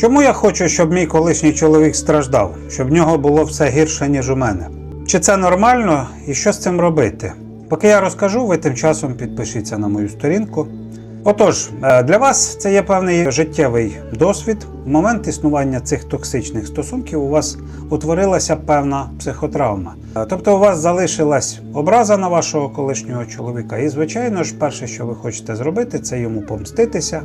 Чому я хочу, щоб мій колишній чоловік страждав, щоб в нього було все гірше, ніж у мене? Чи це нормально і що з цим робити? Поки я розкажу, ви тим часом підпишіться на мою сторінку. Отож, е, для вас це є певний життєвий досвід. В момент існування цих токсичних стосунків у вас утворилася певна психотравма. Е, Тобто у вас залишилась образа на вашого колишнього чоловіка, і, звичайно ж, перше, що ви хочете зробити, це йому помститися.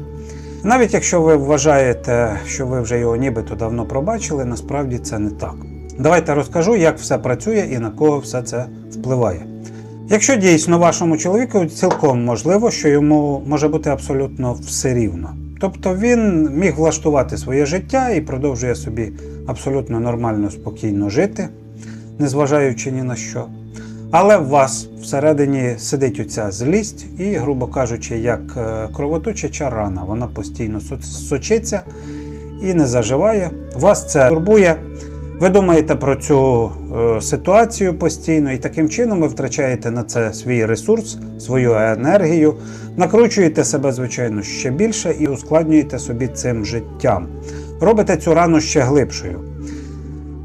Навіть якщо ви вважаєте, що ви вже його нібито давно пробачили, насправді це не так. Давайте розкажу, як все працює і на кого все це впливає. Якщо дійсно вашому чоловіку цілком можливо, що йому може бути абсолютно все рівно. Тобто він міг влаштувати своє життя і продовжує собі абсолютно нормально, спокійно жити, незважаючи ні на що. Але в вас всередині сидить оця злість, і, грубо кажучи, як е, кровоточача рана, вона постійно сочиться і не заживає. Вас це турбує. Ви думаєте про цю е, ситуацію постійно, і таким чином ви втрачаєте на це свій ресурс, свою енергію, накручуєте себе, звичайно, ще більше і ускладнюєте собі цим життям. Робите цю рану ще глибшою.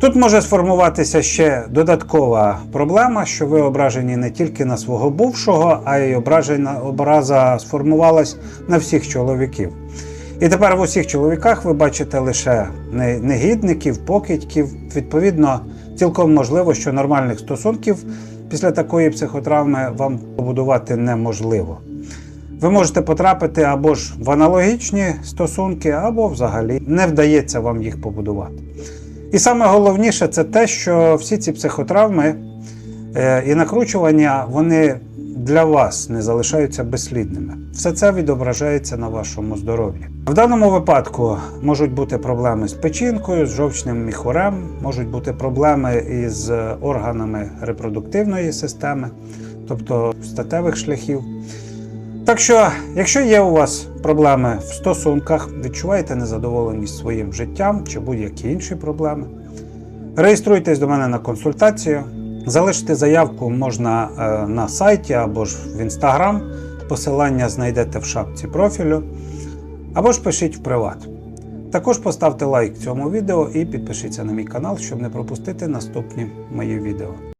Тут може сформуватися ще додаткова проблема, що ви ображені не тільки на свого бувшого, а й ображена образа сформувалась на всіх чоловіків. І тепер в усіх чоловіках ви бачите лише негідників, покидьків. Відповідно, цілком можливо, що нормальних стосунків після такої психотравми вам побудувати неможливо. Ви можете потрапити або ж в аналогічні стосунки, або взагалі не вдається вам їх побудувати. І саме головніше це те, що всі ці психотравми е, і накручування вони для вас не залишаються безслідними. Все це відображається на вашому здоров'ї. В даному випадку можуть бути проблеми з печінкою, з жовчним міхурем, можуть бути проблеми із органами репродуктивної системи, тобто статевих шляхів. Так що, якщо є у вас проблеми в стосунках, відчуваєте незадоволеність своїм життям чи будь-які інші проблеми, реєструйтесь до мене на консультацію. Залишити заявку можна е, на сайті або ж в інстаграм. Посилання знайдете в шапці профілю, або ж пишіть в приват. Також поставте лайк цьому відео і підпишіться на мій канал, щоб не пропустити наступні мої відео.